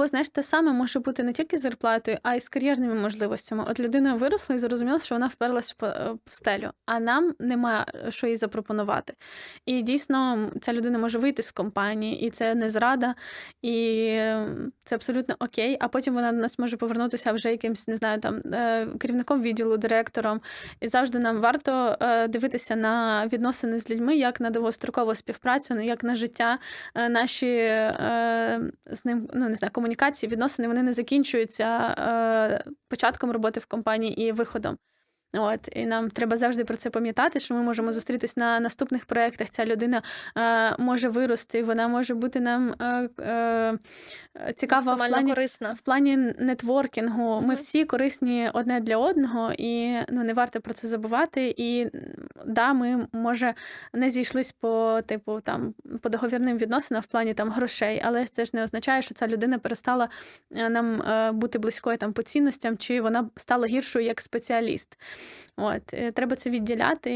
Або, знаєш, те саме може бути не тільки з зарплатою, а й з кар'єрними можливостями. От людина виросла і зрозуміла, що вона вперлась в е, стелю, а нам нема що їй запропонувати. І дійсно ця людина може вийти з компанії, і це не зрада, і це абсолютно окей. А потім вона до нас може повернутися вже якимсь, не знаю, там е, керівником відділу, директором. І завжди нам варто е, дивитися на відносини з людьми як на довгострокову співпрацю, як на життя. Е, Наші е, з ним ну не знаю, комунікації, відносини вони не закінчуються е, початком роботи в компанії і виходом. От і нам треба завжди про це пам'ятати, що ми можемо зустрітись на наступних проєктах. Ця людина е, може вирости, вона може бути нам е, е, цікава в плані корисна. в плані нетворкінгу. Ми всі корисні одне для одного, і ну не варто про це забувати. І да, ми може не зійшлись по типу там по договірним відносинам в плані там грошей, але це ж не означає, що ця людина перестала е, нам е, бути близькою там по цінностям, чи вона стала гіршою як спеціаліст. От е, треба це відділяти